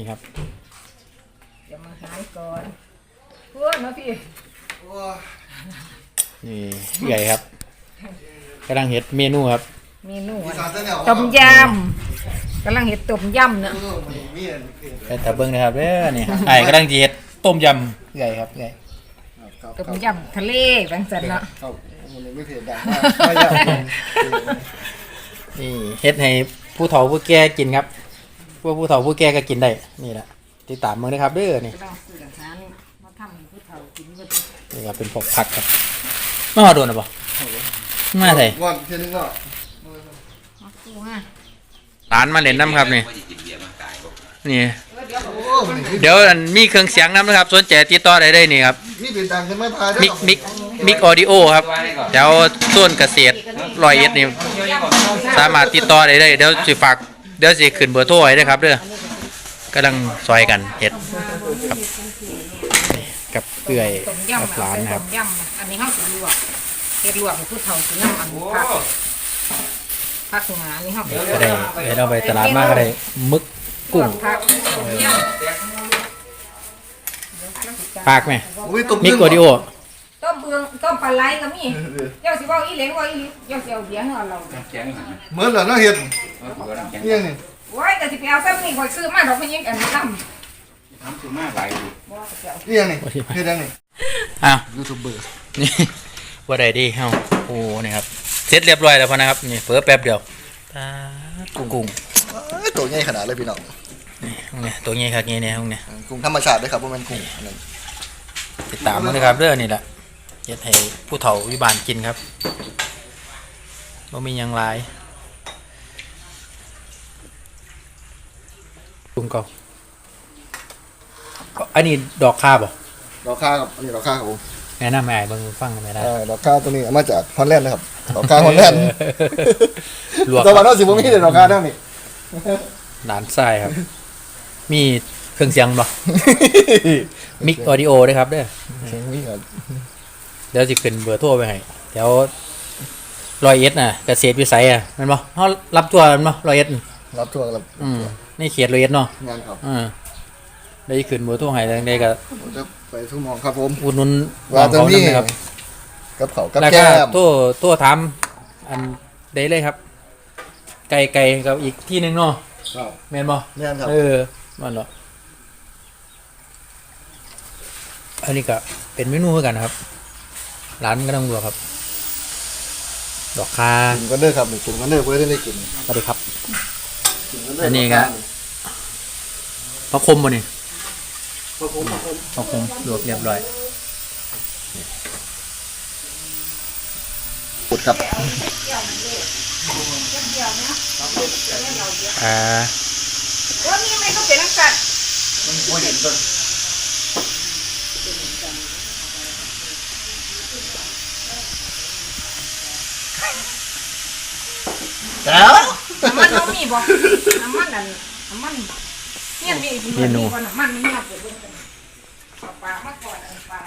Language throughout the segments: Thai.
นี่ครับเดี๋ยวมาหายก่อนพูดมาพี่นี่ใหญ่ครับกำลังเห็ดเมนูครับเมนูอีอะสานจะแนวต้มยำกำลังเห็ดต้มยำเนอะเออมันมีอันเผ็ดไปตะเบิ้งนะครับเด้อนี่ไอ้กำลังจะเห็ดต้มยำใหญ่ครับใหญ่ครับต้มยำทะเลแบงสันเนาะครับมันไม่เผ็ดดังมากไม่ยากนี่เห็ดให้ผู้เฒ่าผู้แก่กินครับ พวกผู้เฒ่าผู้แก่ก็กินได้ นี่แหละติดตามมือนะครับเด้อนี่กำลังซื้ออาหารมาทำให้ผู้เฒ่ากินก็ดีนี่ครับเป็นพวกผักครับมาหอโดนหรือเปล่ามาใส่ก่อนเทียนึงก็มาสู้ฮะร้านมาเล่นน้ำครับนี่นี่โอ้มันนี่เดี๋ยวอันมีเครื่องเสียงน้ำนะครับสนใจติดต่อได้ได้นี่ครับนี่เป็นดังใช่ไหมพายได้มิกมิกมิกออดิโอครับเดี๋ยวส่วนเกษตรรอยเอ็ดนี่สามารถติดต่อได้เลยเดี๋ยวสิฝาก เดี๋ยวสิขึ้นเบอร์โทรไว้ด้วยครับเด้อกำลังซอยกันเห็ดครับนี่กับเปื่อยต้มกับยำร้านเป็นะครับ ต้มยำอะอันนี้เฮาสิลวกเฮ็ดลวกให้ผู้เฒ่ากินน้ำอันนี้ผักผักหงานี่เฮาก็ได้เดี๋ยวเราไปตลาดมากก็ได้มึกกุ้งผักต้มยำ ปากไหมอุ้ยตุ่มมิกออดิโอ ต้มเบืองต้มปลาไหลก็มีเจ้าสิเว้าอีเหลงว่าอีหลีเจ้าสิเอาเบียร์ให้เราเหมือนเหรอเนาะเห็ดนี่ยังนี่โอ้ยก็สิไปเอาซ้ำนี่ข่อยซื้อมาดอกมันยังอันนี้ซ้ำบ่ก็สิเอานี่ยังนี่เห็ดยังนี่อ้าวยูทูบเบอร์นี่ว่าได้ดีเฮาโอ้นี่ครับเสร็จเรียบร้อยแล้วพอนะครับนี่เพิ่แป๊บเดียวปลากุ้งกุ้งตัวใหญ่ขนาดเลยพี่น้องนี่ตรงนี้ตัวนี้ครับนี่เนี่ยตรงนี้กุ้งธรรมชาติด้วยครับว่ามันกุ้งอันนั้นติดตามมาเลยครับเรื่องนี่แหละเฮ็ดให้ผู้เฒ่าวิบานกินครับบ่มีหยังหลายกุ้งเก่าอันนี้ดอกคาบ่ดอกข้าวครับอันนี้ดอกข้าวครับผมแนะนำให้เบิ่งฟังกันไม่ได้ เออดอกข้าวตัวนี้เอามาจากฮอลแลนด์นะครับดอกข้าวฮอลแลนด์ลวกตะวันออกสิบผมมีแต่ดอกข้าวเท่านี้ หลานทรายครับ มีเครื่องเสียงบ่มิกออดิโอด้วยครับเด้อ เสียงวิ่งอะ เดี๋ยวสิขึ้นเบอร์โทรไปให้เดี๋ยวรอยเอ็ดน่ะเกษตรวิสัยอะแมันบ่เฮารับตัวแมันบ่รอยเอ็ดรับทัวร์รับอืมนี่เขตรอยเอ็ดเนาะงานครับอืมได้ขึ้นเบอร์โทรให้จังไดก็ผมจะไปทุ่งมองครับผม อุดหนุนว่าจะเขามีนำนะครับกับเขากับแล้วแก้ก็มโทรโทรถามอันได้เลยครับ ไกลๆกับอีกที่หนึงเนาะครับแม่นบ่แม่นครับเออ มันเหรออันนี้ก็เป็นเมนูเหมือนกันนะครับ ร้านก็ต้องดูครับ ดอกคากินกันเด้อครับนี่กินกันเด้อเพื่อได้กินสวัสดีครับ กินกันเด้ออัอันนี้ก็ พระคมบ่นี่พระผมพระผมพระคมลวกเรียบร้อยปุดครับอ่า ว่านี่ไม่ก็เป็นนักสัตว์มันโอ้ยเห็นต้น แล้วน้ำมันเรามีบ่น้ำมันนั่นน้ำมันเนี่ยมีอีกคนมีคนน้ำมันไม่มาเปิดเบิ่งกันเอาปลามาก่อนเอาปลา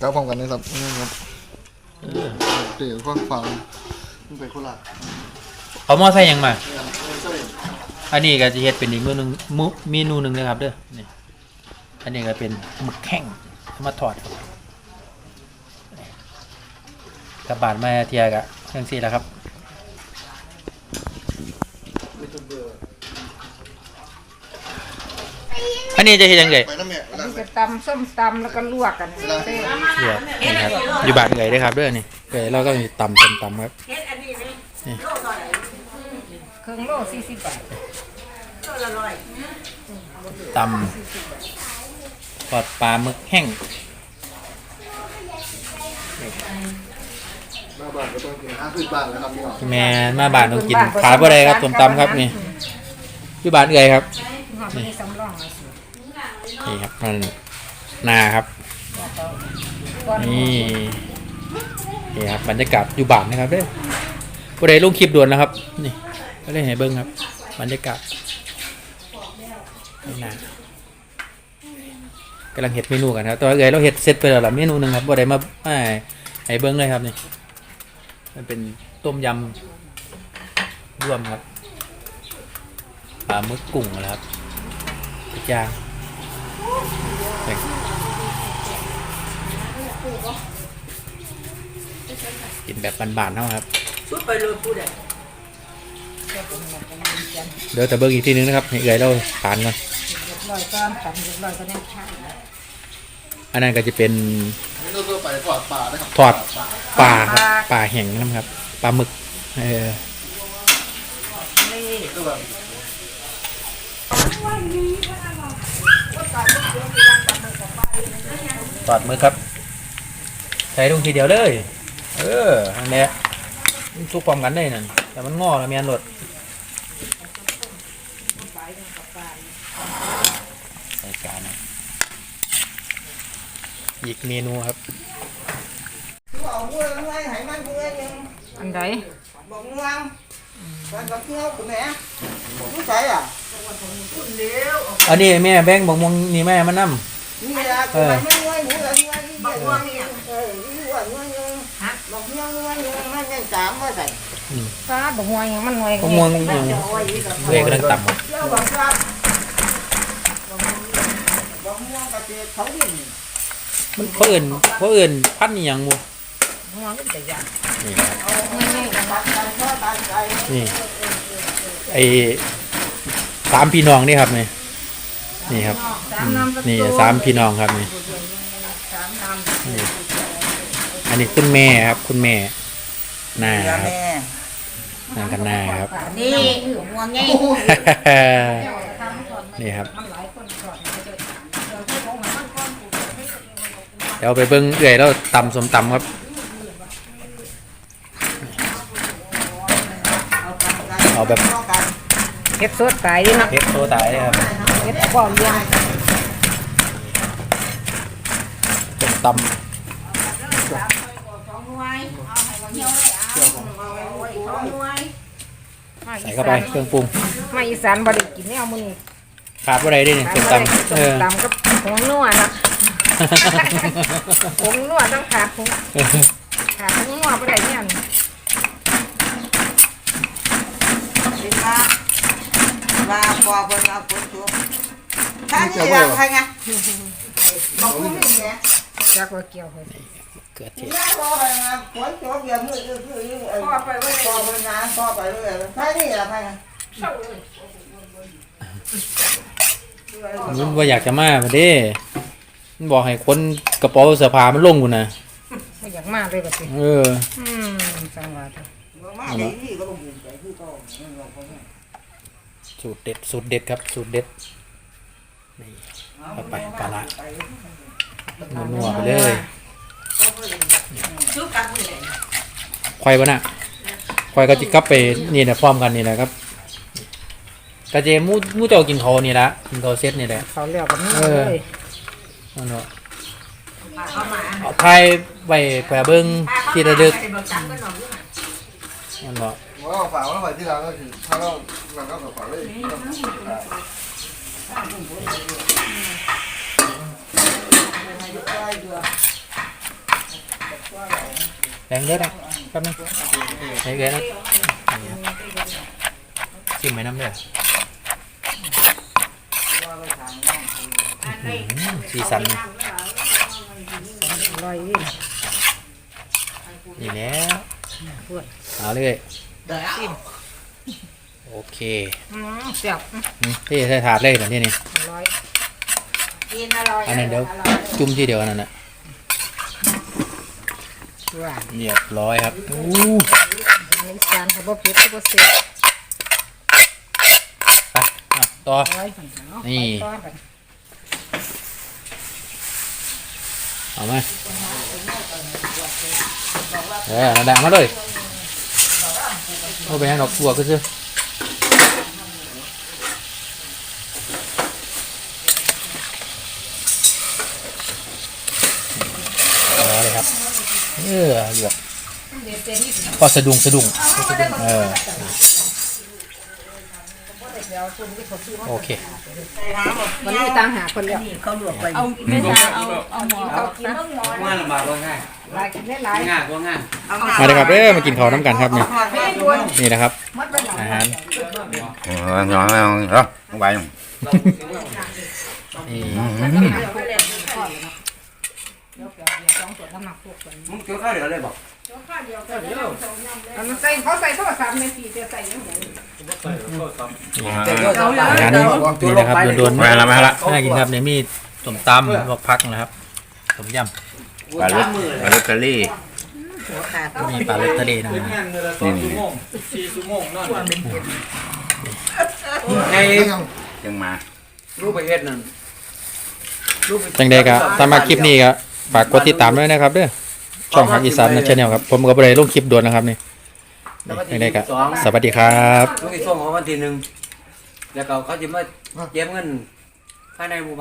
ครับพร้อมกันนะครับนี่ครับเดี๋ยวก็ฟังมันไปโคราชเอาหม้อใส่หยังมาเออเจ้าเองอันนี้ก็จะเฮ็ดเป็นอีกเมนูหนึงมุเมนูหนึงนะครับเด้อนี่อันนี้ก็เป็นหมึกแข้งเอามาทอดครับกลับบานมาเทียกะจังซี่แหละครับ อันนี้จะเฮ็ดยังไงไปน้ำแม่เวลามันจะตำส้มตำแล้วก็ลวกกันเต้เดี๋ยวนี่ครับอยู่บ้านไก่ด้วยครับเด้อนี่ไก่เราก็มีตำตำตำครับเครื่องโลสี่สิบบาทตำทอดปลาหมึกแห้งหน้าบ้านก็ต้องกินอาหารพื้นบ้านแล้วครับพี่น้องแม่มาบ้านต้องกินขาบ่ได้ครับส้มตำครับนี่อยู่บ้านไก่ครับห นี่ครับมันนาครับ นี่นี่ครับบรรยากาศอยู่บ้านนะครับเด้อผู้ใดลงคลิปด่วนนะครับ นี่ก็เลยให้เบิ้งครับ บรรยากาศนี่นากำลังเห็ดเมนูกันครับตัวาเอ้ยเราเห็ดเสร็จไปแล้วละเมนูหนึ่งครับผู้ใดมาให้ให้เบิ้งเลยครับนี่มันเป็นต้มยำรวมครับปลาหมึกกุ้งนะครับทุกอย่าง กินแบบบานๆเท่าครับชุดไปเลยพูดเลยเดี๋ยวแต่เบิกอีกทีนึงนะครับให้เอื่อยเราปานก่อนลอยก้อนตัดลอยก็เนี่ยอันนั้นก็จะเป็นนี่เราไปทอดปลานะครับทอดปลาครับปลาแห้งนะครับปลาหมึก เออก็ แบบทอดหมึกครับ ใส่ลงทีเดียวเลย เอออันเนี้ยมันสุกพร้อมกันได้นั่นแต่มันงอแล้วแมนหลดใส่จานนะอีกเมนูครับบอกเมื่อไงให้มันเมื่อยังอันใดบอกเมื่อวันกับเที่ยวคุณแม่รู้ใจอะ อันนี้แม่แบ่งบอกมวงนี่แม่มันนำนี่แหละคุณไม่เมื่อยหนูเลยเมื่อยบอกว่าเนี่ยเออนี่ว่าเมื่อยยังบอกเมื่อยเมื่อยยังมันยังสามว่าใส่ปลาบกหวยยังมันหน่วยบอกมวงอย่างเวกกำลังต่ำเที่ยวบอกครับบอกเมื่อกับเจ้าเขาดินมันเขาเอื่นเขาเอื่นพันนี่ยังมูหัวก็แต่ยานี่ครับตัดใจชอบตัดใจนี่ไอ สามพี่น้องนี่ครับนี่นี่ครับสามน้ำนี่สามพี่น้องครับนี่สามน้นี่อันนี้คุณแม่ครับ คุณแม่นาครับนางกันนาครับำนี่หัวไงนี่ครับเดี๋ยวไปเบิ้งเอื่อยแล้วตำสมตำครับเอาแบบ เก็บสดตายดินะเพ็กโซตายเลยครับเก็บก่อนเลี้ยงสมตมาำอีใส่เข้าสาไปนเครื่องปรุงมาอีสานบ่ได้กินแนวมื้อนี้ขาดอะไรได้เนี่ยสมตำเออตำกับผงนัวนะผงนัวต้องขาดผงขาดผงนัวบ่ได้เนี่ยเป็น ว่าว่าพอคนเอาคนตัวถ้านี่เราใครไงบอกคุณนี่ไงจักว่าเกี่ยวเฮ้ยเกลือเทศนี่พอไปนะฝนตกอย่างมืดคือคือพอไปว่าพอไปนะพอไปเลยใครนี่เราใครไงมันว่าอยากจะมาพอดีมันบอกให้คนกระเป๋าเสื้อผ้ามันลงกูนะไม่อยากมาเลยบัดนี้เออ อืมจังหวะเถอะมาดีนี่ก็ต้องบุญใจคือโต สูตรเด็ด สูตรเด็ดครับ สูตรเด็ด นี่เข้าไปปลาละนัวๆไปเลยควายปะน่ะควายก็จิกลับไปนี่นะพร้อมกันนี่แหละครับกระเจมูมูเจ้ากินเขาวนี่ละกินเขาวเซ็ตนี่แหละเขาเรียกกันนี่เอเลอยนั่นเนาะเอาไทยไว้แปะเบิ้งที่ระลึก นั่นเนาะว่าฝากว่าไปที่ร้านก็คือถ้าเราเราก็ฝากเลยแรงเยอะนะแป๊บนึงใช้เกลือนะชิมไหมน้ำเด้ออื้อหือสีสันนี่ลอยดินี่แล้ว เอาเลยโอเคอืมเสียบอืมที่ใส่ถาดเลยแบบนี้นี่ลอยกินอร่อยอันนั้นเดี๋ยวจุ่มที่เดียวนั่นน่ะหวานเรียบร้อยครับอู้ในอีสานเขาบ่เผ็ดเขาบ่เสียบไปอะต่อลอยมันเนาะนี่ต่อกันเอามาเออระดับมาเลย เอาไปให้ดอกบัวก็ซื้อเอาเลยครับ เออหลวกพอสะดุ้งสะดุ้งเออโอเค วันนี้ต่างหากคนเดียวเอาไม่ได้เอาเอาหมอเขากินเบิ่งหมอง่ายลำบากว่าง่าย หลายกินได้หลายง่ายว่าง่ายมาเลยครับเด้อมากินข้าวน้ำกันครับนี่ไม่ด่วนนี่นะครับหมดไปหลายอาหาร Ờ, nhỏ không? Đó, không phải không? นี่มึงเกี่ยวข้าวเดี๋ยวเลยบอกมันใส่เขาใส่โทรศัพท์ในสีจะใส่ยังไงงานนี้นี่นะครับโดนๆมาละมาละน่ากินครับเนี่ยมีต้มตำลวกพักนะครับต้มย ปลาลดปลาลดเตอรี่ำมีปลาเล็กทะเลนะครับนี่นี่ในยังมา รูปประเฮ็ดนั่นจังใดก็ตามมาคลิปนี้ก็ฝากกดติดตามด้วยนะครับเด้อช่องฮักอีสานนะชาแนลครับ ผมก็บ่ได้ลงคลิปด่วนนะครับนี่จังใดก็สวัสดีครับ ลูกที่ส่งของวันที่หนึ่งแล้วก็เขาจะมาเก็บเงินภายในหมู่บ้าน